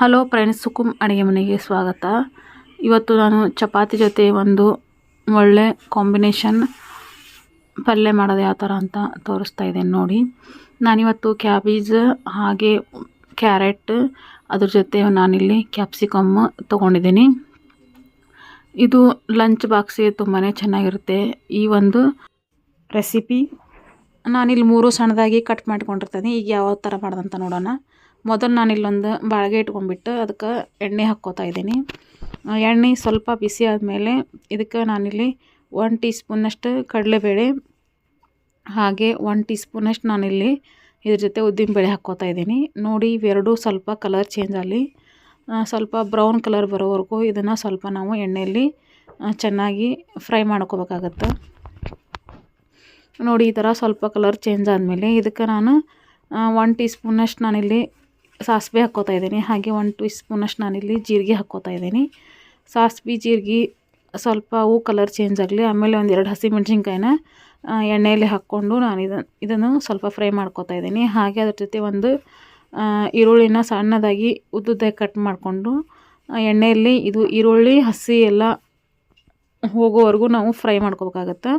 Hello friends ಸುಕುಮ್ ಅಡುಗೆ ಮನೆಗೆ ಸ್ವಾಗತ. ಇವತ್ತು ನಾನು ಚಪಾತಿ ಜೊತೆ ಒಂದು ಒಳ್ಳೆ ಕಾಂಬಿನೇಷನ್ ಪಲ್ಯ ಮಾಡೋದು ಯಾವ ಥರ ಅಂತ ತೋರಿಸ್ತಾ ಇದ್ದೇನೆ ನೋಡಿ. ನಾನಿವತ್ತು ಕ್ಯಾಬೇಜ್, ಹಾಗೆ ಕ್ಯಾರೆಟ್, ಅದ್ರ ಜೊತೆ ನಾನಿಲ್ಲಿ ಕ್ಯಾಪ್ಸಿಕಮ್ ತೊಗೊಂಡಿದ್ದೀನಿ. ಇದು ಲಂಚ್ ಬಾಕ್ಸಿಗೆ ತುಂಬಾ ಚೆನ್ನಾಗಿರುತ್ತೆ. ಈ ಒಂದು ರೆಸಿಪಿ ನಾನಿಲ್ಲಿ ಮೂರು ಸಣ್ಣದಾಗಿ ಕಟ್ ಮಾಡಿಕೊಂಡಿರ್ತೀನಿ. ಈಗ ಯಾವ ಥರ ಮಾಡ್ದಂತ ನೋಡೋಣ. ಮೊದಲು ನಾನು ಇಲ್ಲೊಂದು ಬಾಳ್ಗೆ ಇಟ್ಕೊಂಡ್ಬಿಟ್ಟು ಅದಕ್ಕೆ ಎಣ್ಣೆ ಹಾಕ್ಕೋತಾ ಇದ್ದೀನಿ. ಎಣ್ಣೆ ಸ್ವಲ್ಪ ಬಿಸಿ ಆದಮೇಲೆ ಇದಕ್ಕೆ ನಾನಿಲ್ಲಿ ಒನ್ ಟೀ ಸ್ಪೂನಷ್ಟು ಕಡಲೆಬೇಳೆ, ಹಾಗೆ ಒನ್ ಟೀ ಸ್ಪೂನಷ್ಟು ನಾನಿಲ್ಲಿ ಇದ್ರ ಜೊತೆ ಉದ್ದಿನಬೇಳೆ ಹಾಕ್ಕೋತಾ ಇದ್ದೀನಿ. ನೋಡಿ, ಇವೆರಡೂ ಸ್ವಲ್ಪ ಕಲರ್ ಚೇಂಜ್ ಆಗಲಿ ಸ್ವಲ್ಪ ಬ್ರೌನ್ ಕಲರ್ ಬರೋವರೆಗೂ ಇದನ್ನು ಸ್ವಲ್ಪ ನಾವು ಎಣ್ಣೆಯಲ್ಲಿ ಚೆನ್ನಾಗಿ ಫ್ರೈ ಮಾಡ್ಕೋಬೇಕಾಗತ್ತೆ. ನೋಡಿ, ಈ ಥರ ಸ್ವಲ್ಪ ಕಲರ್ ಚೇಂಜ್ ಆದಮೇಲೆ ಇದಕ್ಕೆ ನಾನು ಒನ್ ಟೀ ಸ್ಪೂನಷ್ಟು ನಾನಿಲ್ಲಿ ಸಾಸಿವೆ ಹಾಕ್ಕೋತಾ ಇದ್ದೀನಿ. ಹಾಗೆ ಒಂದು ಟೂ ಸ್ಪೂನಷ್ಟು ನಾನಿಲ್ಲಿ ಜೀರಿಗೆ ಹಾಕ್ಕೋತಾ ಇದ್ದೀನಿ. ಸಾಸಿವೆ ಜೀರಿಗೆ ಸ್ವಲ್ಪ ಹೂ ಕಲರ್ ಚೇಂಜ್ ಆಗಲಿ ಆಮೇಲೆ ಒಂದೆರಡು ಹಸಿಮೆಣ್ಸಿನ್ಕಾಯಿನ ಆ, ಎಣ್ಣೆಯಲ್ಲಿ ಹಾಕ್ಕೊಂಡು ನಾನು ಇದನ್ನು ಇದನ್ನು ಸ್ವಲ್ಪ ಫ್ರೈ ಮಾಡ್ಕೋತಾ ಇದ್ದೀನಿ. ಹಾಗೆ ಅದ್ರ ಜೊತೆ ಒಂದು ಈರುಳ್ಳಿನ ಸಣ್ಣದಾಗಿ ಉದ್ದುದ್ದಾಗಿ ಕಟ್ ಮಾಡಿಕೊಂಡು ಎಣ್ಣೆಯಲ್ಲಿ ಇದು ಈರುಳ್ಳಿ ಹಸಿ ಎಲ್ಲ ಹೋಗೋವರೆಗೂ ನಾವು ಫ್ರೈ ಮಾಡ್ಕೋಬೇಕಾಗತ್ತೆ.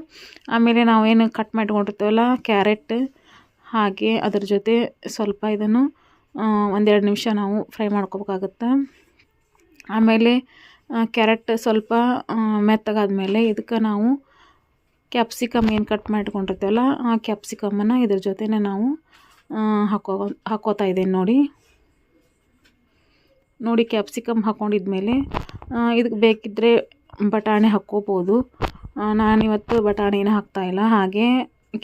ಆಮೇಲೆ ನಾವೇನು ಕಟ್ ಮಾಡಿಕೊಂಡಿರ್ತೇವಲ್ಲ ಕ್ಯಾರೆಟ್ ಹಾಗೆ ಅದ್ರ ಜೊತೆ ಸ್ವಲ್ಪ ಇದನ್ನು ಒಂದೆರಡು ನಿಮಿಷ ನಾವು ಫ್ರೈ ಮಾಡ್ಕೋಬೇಕಾಗತ್ತೆ. ಆಮೇಲೆ ಕ್ಯಾರೆಟ್ ಸ್ವಲ್ಪ ಮೆತ್ತಗಾದಮೇಲೆ ಇದಕ್ಕೆ ನಾವು ಕ್ಯಾಪ್ಸಿಕಮ್ ಏನು ಕಟ್ ಮಾಡ್ಕೊಂಡಿರ್ತೀವಲ್ಲ ಆ ಕ್ಯಾಪ್ಸಿಕಮನ್ನು ಇದ್ರ ಜೊತೆನೇ ನಾವು ಹಾಕೋ, ಹಾಕೋತಾ ಇದ್ದೀನಿ ನೋಡಿ. ನೋಡಿ ಕ್ಯಾಪ್ಸಿಕಮ್ ಹಾಕ್ಕೊಂಡಿದ್ಮೇಲೆ ಇದಕ್ಕೆ ಬೇಕಿದ್ದರೆ ಬಟಾಣಿ ಹಾಕ್ಕೋಬೋದು. ನಾನಿವತ್ತು ಬಟಾಣಿನ ಹಾಕ್ತಾಯಿಲ್ಲ ಹಾಗೆ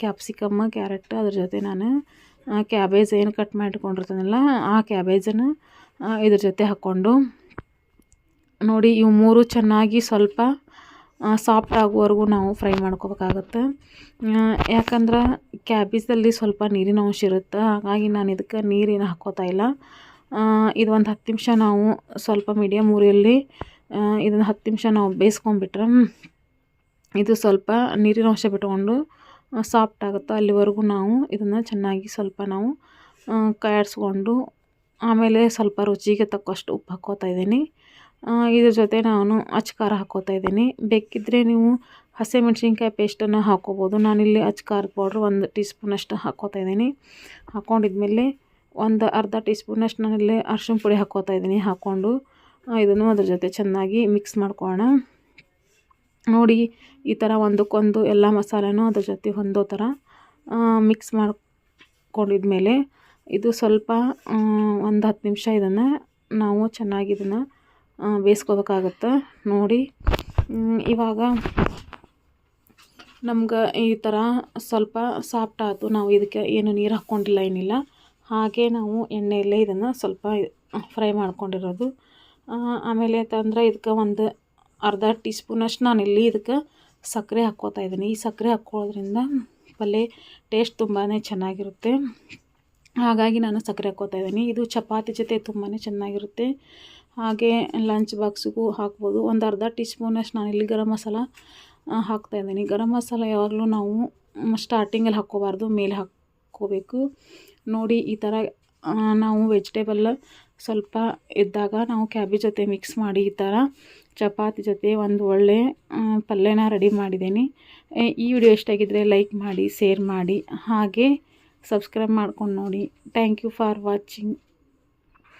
ಕ್ಯಾಪ್ಸಿಕಮ್, ಕ್ಯಾರೆಟ್ ಅದ್ರ ಜೊತೆ ನಾನು ಕ್ಯಾಬೇಜ್ ಏನು ಕಟ್ ಮಾಡಿಕೊಂಡಿರ್ತಾನಲ್ಲ ಆ ಕ್ಯಾಬೇಜನ್ನು ಇದ್ರ ಜೊತೆ ಹಾಕ್ಕೊಂಡು ನೋಡಿ ಇವು ಮೂರು ಚೆನ್ನಾಗಿ ಸ್ವಲ್ಪ ಸಾಫ್ಟ್ ಆಗುವವರೆಗೂ ನಾವು ಫ್ರೈ ಮಾಡ್ಕೋಬೇಕಾಗತ್ತೆ. ಆ, ಯಾಕಂದ್ರೆ ಕ್ಯಾಬೇಜಲ್ಲಿ ಸ್ವಲ್ಪ ನೀರಿನ ಅಂಶ ಇರುತ್ತೆ ಹಾಗಾಗಿ ನಾನು ಇದಕ್ಕೆ ನೀರೇನು ಹಾಕೋತಾ ಇಲ್ಲ. ಆ, ಇದು ಒಂದು ಹತ್ತು ನಿಮಿಷ ನಾವು ಸ್ವಲ್ಪ ಮೀಡಿಯಮ್ ಉರಿಯಲ್ಲಿ ಇದನ್ನು ಹತ್ತು ನಿಮಿಷ ನಾವು ಬೇಯಿಸ್ಕೊಂಡ್ಬಿಟ್ರೆ ಇದು ಸ್ವಲ್ಪ ನೀರಿನ ಅಂಶ ಬಿಟ್ಕೊಂಡು ಸಾಫ್ಟ್ ಆಗುತ್ತೆ ಅಲ್ಲಿವರೆಗೂ ನಾವು ಇದನ್ನು ಚೆನ್ನಾಗಿ ಸ್ವಲ್ಪ ನಾವು ಕಾಯಿಸ್ಕೊಂಡು ಆಮೇಲೆ ಸ್ವಲ್ಪ ರುಚಿಗೆ ತಕ್ಕಷ್ಟು ಉಪ್ಪು ಹಾಕ್ಕೋತಾ ಇದ್ದೀನಿ. ಇದ್ರ ಜೊತೆ ನಾನು ಅಚ್ಕಾರ ಹಾಕ್ಕೋತಾ ಇದ್ದೀನಿ. ಬೇಕಿದ್ದರೆ ನೀವು ಹಸಿಮೆಣ್ಸಿನ್ಕಾಯಿ ಪೇಸ್ಟನ್ನು ಹಾಕ್ಕೋಬೋದು. ನಾನಿಲ್ಲಿ ಅಚ್ಕಾರ ಪೌಡ್ರ್ ಒಂದು ಟೀ ಸ್ಪೂನಷ್ಟು ಹಾಕ್ಕೋತಾ ಇದ್ದೀನಿ. ಹಾಕ್ಕೊಂಡಿದ್ಮೇಲೆ ಒಂದು ಅರ್ಧ ಟೀ ಸ್ಪೂನಷ್ಟು ನಾನಿಲ್ಲಿ ಅರ್ಶಿಣ ಪುಡಿ ಹಾಕ್ಕೋತಾ ಇದ್ದೀನಿ ಹಾಕ್ಕೊಂಡು ಇದನ್ನು ಅದ್ರ ಜೊತೆ ಚೆನ್ನಾಗಿ ಮಿಕ್ಸ್ ಮಾಡ್ಕೊಳ್ಳೋಣ. ನೋಡಿ, ಈ ಥರ ಒಂದಕ್ಕೊಂದು ಎಲ್ಲ ಮಸಾಲೆನೂ ಅದ್ರ ಜೊತೆ ಹೊಂದೋ ಥರ ಮಿಕ್ಸ್ ಮಾಡ್ಕೊಂಡಿದ್ಮೇಲೆ ಇದು ಸ್ವಲ್ಪ ಒಂದು ಹತ್ತು ನಿಮಿಷ ಇದನ್ನು ನಾವು ಚೆನ್ನಾಗಿ ಇದನ್ನು ಬೇಯಿಸ್ಕೋಬೇಕಾಗತ್ತೆ. ನೋಡಿ ಇವಾಗ ನಮ್ಗೆ ಈ ಥರ ಸ್ವಲ್ಪ ಸಾಫ್ಟ್ ಆಯಿತು ನಾವು ಇದಕ್ಕೆ ಏನು ನೀರು ಹಾಕ್ಕೊಂಡಿಲ್ಲ ಏನಿಲ್ಲ. ಹಾಗೆ ನಾವು ಎಣ್ಣೆಯಲ್ಲೇ ಇದನ್ನು ಸ್ವಲ್ಪ ಫ್ರೈ ಮಾಡ್ಕೊಂಡಿರೋದು. ಆಮೇಲೆ ತಂದ್ರೆ ಇದಕ್ಕೆ ಒಂದು ಅರ್ಧ ಟೀ ಸ್ಪೂನಷ್ಟು ನಾನು ಇಲ್ಲಿ ಇದಕ್ಕೆ ಸಕ್ಕರೆ ಹಾಕ್ಕೋತಾ ಇದ್ದೀನಿ. ಈ ಸಕ್ಕರೆ ಹಾಕ್ಕೊಳ್ಳೋದ್ರಿಂದ ಪಲ್ಯ ಟೇಸ್ಟ್ ತುಂಬಾ ಚೆನ್ನಾಗಿರುತ್ತೆ. ಹಾಗಾಗಿ ನಾನು ಸಕ್ಕರೆ ಹಾಕ್ಕೋತಾ ಇದ್ದೀನಿ. ಇದು ಚಪಾತಿ ಜೊತೆ ತುಂಬಾ ಚೆನ್ನಾಗಿರುತ್ತೆ. ಹಾಗೆ ಲಂಚ್ ಬಾಕ್ಸಿಗೂ ಹಾಕ್ಬೋದು. ಒಂದು ಅರ್ಧ ಟೀ ಸ್ಪೂನಷ್ಟು ನಾನು ಇಲ್ಲಿ ಗರಂ ಮಸಾಲ ಹಾಕ್ತಾ ಇದ್ದೀನಿ. ಗರಂ ಮಸಾಲ ಯಾವಾಗಲೂ ನಾವು ಸ್ಟಾರ್ಟಿಂಗಲ್ಲಿ ಹಾಕ್ಕೋಬಾರ್ದು, ಮೇಲೆ ಹಾಕ್ಕೋಬೇಕು. ನೋಡಿ ಈ ಥರ ನಾವು ವೆಜಿಟೇಬಲ್ ಸ್ವಲ್ಪ ಇದ್ದಾಗ ನಾವು ಕ್ಯಾಬೇಜ್ ಜೊತೆ ಮಿಕ್ಸ್ ಮಾಡಿ ಈ ಥರ ಚಪಾತಿ ಜೊತೆ ಒಂದು ಒಳ್ಳೆ ಪಲ್ಯನ ರೆಡಿ ಮಾಡಿದ್ದೀನಿ. ಈ ವಿಡಿಯೋ ಇಷ್ಟ ಆಗಿದ್ದರೆ ಲೈಕ್ ಮಾಡಿ, ಶೇರ್ ಮಾಡಿ, ಹಾಗೆ ಸಬ್ಸ್ಕ್ರೈಬ್ ಮಾಡ್ಕೊಂಡು ನೋಡಿ. Thank you for watching.